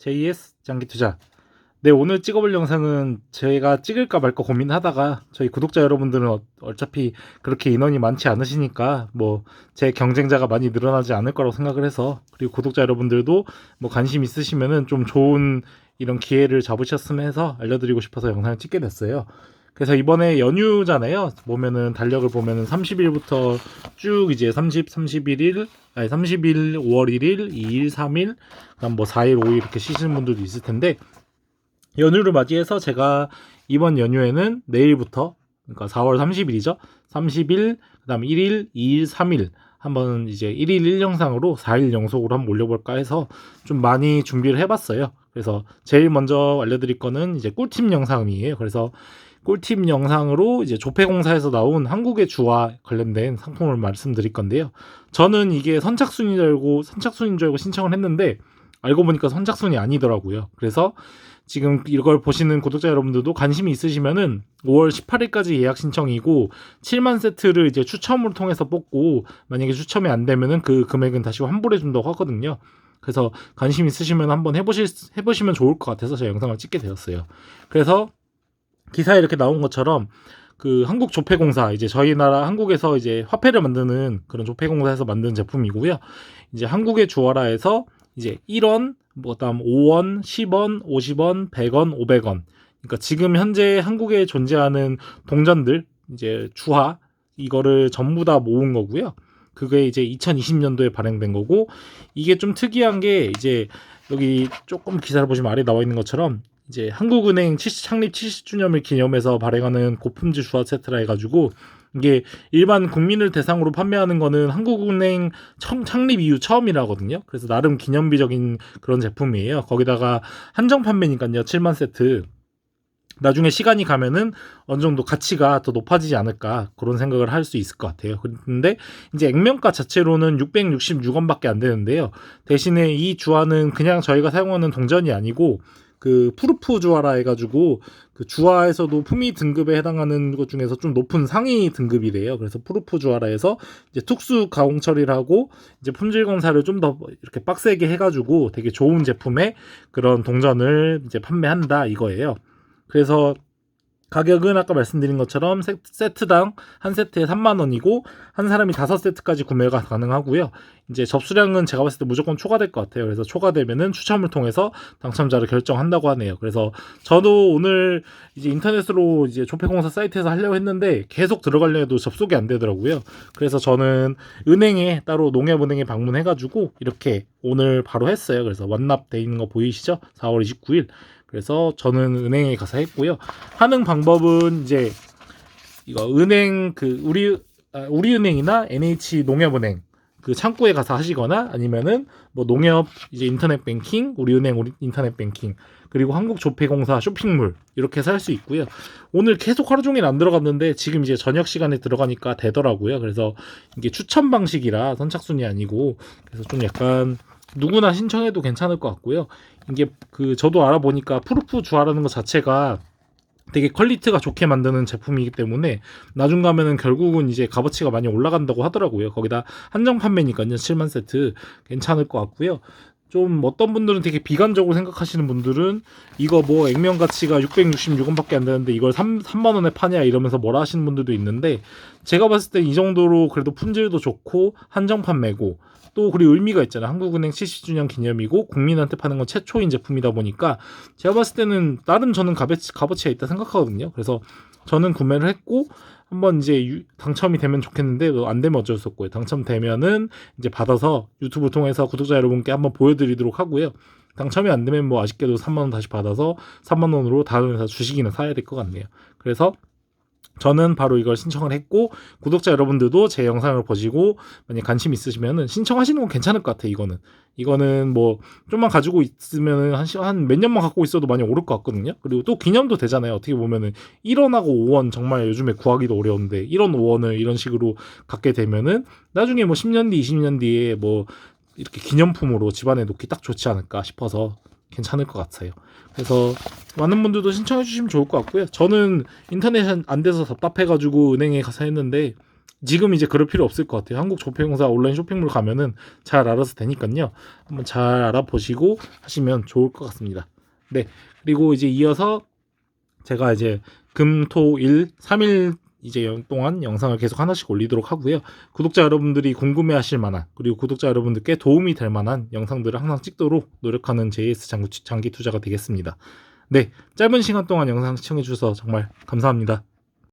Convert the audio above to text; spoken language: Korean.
JS 장기 투자. 네, 오늘 찍어볼 영상은 제가 찍을까 말까 고민하다가 저희 구독자 여러분들은 어- 어차피 그렇게 인원이 많지 않으시니까 뭐 제 경쟁자가 많이 늘어나지 않을 거라고 생각을 해서 그리고 구독자 여러분들도 뭐 관심 있으시면은 좀 좋은 이런 기회를 잡으셨으면 해서 알려드리고 싶어서 영상을 찍게 됐어요. 그래서 이번에 연휴잖아요. 보면은 달력을 보면은 30일부터 쭉 이제 30, 31일, 아니 30일, 5월 1일, 2일, 3일, 그다음 뭐 4일, 5일 이렇게 쉬시는 분들도 있을 텐데 연휴를 맞이해서 제가 이번 연휴에는 내일부터 그러니까 4월 30일이죠. 30일, 그다음 1일, 2일, 3일 한번 이제 1일 1영상으로 4일 연속으로 한번 올려볼까 해서 좀 많이 준비를 해봤어요. 그래서 제일 먼저 알려드릴 거는 이제 꿀팁 영상이에요. 그래서 꿀팁 영상으로 이제 조폐공사에서 나온 한국의 주와 관련된 상품을 말씀드릴 건데요. 저는 이게 선착순인 줄 알고 선착순인 줄 알고 신청을 했는데 알고 보니까 선착순이 아니더라고요. 그래서 지금 이걸 보시는 구독자 여러분들도 관심이 있으시면은 5월 18일까지 예약 신청이고 7만 세트를 이제 추첨을 통해서 뽑고 만약에 추첨이 안 되면은 그 금액은 다시 환불해 준다고 하거든요. 그래서 관심 있으시면 한번 해보실 해보시면 좋을 것 같아서 제가 영상을 찍게 되었어요. 그래서 기사에 이렇게 나온 것처럼 그 한국 조폐공사 이제 저희 나라 한국에서 이제 화폐를 만드는 그런 조폐공사에서 만든 제품이고요. 이제 한국의 주어라에서 이제 1원, 뭐 그다음 5원, 10원, 50원, 100원, 500원. 그러니까 지금 현재 한국에 존재하는 동전들 이제 주화 이거를 전부 다 모은 거고요. 그게 이제 2020년도에 발행된 거고 이게 좀 특이한 게 이제 여기 조금 기사를 보시면 아래 나와 있는 것처럼 이제 한국은행 70, 창립 70주년을 기념해서 발행하는 고품질 주화 세트라 해가지고 이게 일반 국민을 대상으로 판매하는 거는 한국은행 청- 창립 이후 처음이라거든요. 그래서 나름 기념비적인 그런 제품이에요. 거기다가 한정 판매니까요. 7만 세트. 나중에 시간이 가면은 어느 정도 가치가 더 높아지지 않을까 그런 생각을 할 수 있을 것 같아요. 근데 이제 액면가 자체로는 666원밖에 안 되는데요. 대신에 이 주화는 그냥 저희가 사용하는 동전이 아니고 그 푸르프 주화라 해가지고 그 주화에서도 품위 등급에 해당하는 것 중에서 좀 높은 상위 등급이래요. 그래서 푸르프 주화라 해서 이제 특수 가공 처리를 하고 이제 품질 검사를 좀 더 이렇게 빡세게 해가지고 되게 좋은 제품의 그런 동전을 이제 판매한다 이거예요. 그래서 가격은 아까 말씀드린 것처럼 세- 세트당 한 세트에 3만 원이고 한 사람이 다섯 세트까지 구매가 가능하고요. 이제 접수량은 제가 봤을 때 무조건 초과될 것 같아요. 그래서 초과되면은 추첨을 통해서 당첨자를 결정한다고 하네요. 그래서 저도 오늘 이제 인터넷으로 이제 조폐공사 사이트에서 하려고 했는데 계속 들어가려 해도 접속이 안 되더라고요. 그래서 저는 은행에 따로 농협은행에 방문해가지고 이렇게 오늘 바로 했어요. 그래서 완납돼 있는 거 보이시죠? 4월 29일. 그래서 저는 은행에 가서 했고요. 하는 방법은 이제 이거 은행 그 우리 아, 우리은행이나 NH 농협은행 그 창구에 가서 하시거나 아니면은 뭐 농협 이제 인터넷 뱅킹, 우리은행 우리 인터넷 뱅킹 그리고 한국조폐공사 쇼핑몰 이렇게 해서 할 수 있고요. 오늘 계속 하루 종일 안 들어갔는데 지금 이제 저녁 시간에 들어가니까 되더라고요. 그래서 이게 추천 방식이라 선착순이 아니고 그래서 좀 약간 누구나 신청해도 괜찮을 것 같고요. 이게 그 저도 알아보니까 푸르프 주화라는 것 자체가 되게 퀄리티가 좋게 만드는 제품이기 때문에 나중 가면은 결국은 이제 값어치가 많이 올라간다고 하더라고요. 거기다 한정 판매니까요. 7만 세트 괜찮을 것 같고요. 좀 어떤 분들은 되게 비관적으로 생각하시는 분들은 이거 뭐 액면 가치가 666원밖에 안 되는데 이걸 3, 3만 원에 파냐 이러면서 뭐라 하시는 분들도 있는데 제가 봤을 때이 정도로 그래도 품질도 좋고 한정 판매고 또 그리고 의미가 있잖아요. 한국은행 70주년 기념이고 국민한테 파는 건 최초인 제품이다 보니까 제가 봤을 때는 나름 저는 값어치, 값어치가 있다 생각하거든요. 그래서 저는 구매를 했고 한번 이제 유- 당첨이 되면 좋겠는데 뭐안 되면 어쩔 수 없고요. 당첨되면은 이제 받아서 유튜브 통해서 구독자 여러분께 한번 보여드리도록 하고요. 당첨이 안 되면 뭐 아쉽게도 3만 원 다시 받아서 3만 원으로 다른 회사 주식이나 사야 될 것 같네요. 그래서 저는 바로 이걸 신청을 했고 구독자 여러분들도 제 영상을 보시고 만약 관심 있으시면은 신청하시는 건 괜찮을 것 같아요. 이거는 이거는 뭐 좀만 가지고 있으면은 한한 몇 년만 갖고 있어도 많이 오를 것 같거든요. 그리고 또 기념도 되잖아요. 어떻게 보면은 1원하고 5원 정말 요즘에 구하기도 어려운데 1원 5원을 이런 식으로 갖게 되면은 나중에 뭐 10년 뒤 20년 뒤에 뭐 이렇게 기념품으로 집안에 놓기 딱 좋지 않을까 싶어서 괜찮을 것 같아요. 그래서 많은 분들도 신청해 주시면 좋을 것 같고요. 저는 인터넷 안 돼서 답답해가지고 은행에 가서 했는데 지금 이제 그럴 필요 없을 것 같아요. 한국 조폐공사 온라인 쇼핑몰 가면은 잘 알아서 되니까요. 한번 잘 알아보시고 하시면 좋을 것 같습니다. 네. 그리고 이제 이어서 제가 이제 금, 토, 일, 3일 이제 연- 동안 영상을 계속 하나씩 올리도록 하고요. 구독자 여러분들이 궁금해 하실 만한 그리고 구독자 여러분들께 도움이 될 만한 영상들을 항상 찍도록 노력하는 JS 장기, 장기 투자가 되겠습니다. 네. 짧은 시간 동안 영상 시청해 주셔서 정말 감사합니다.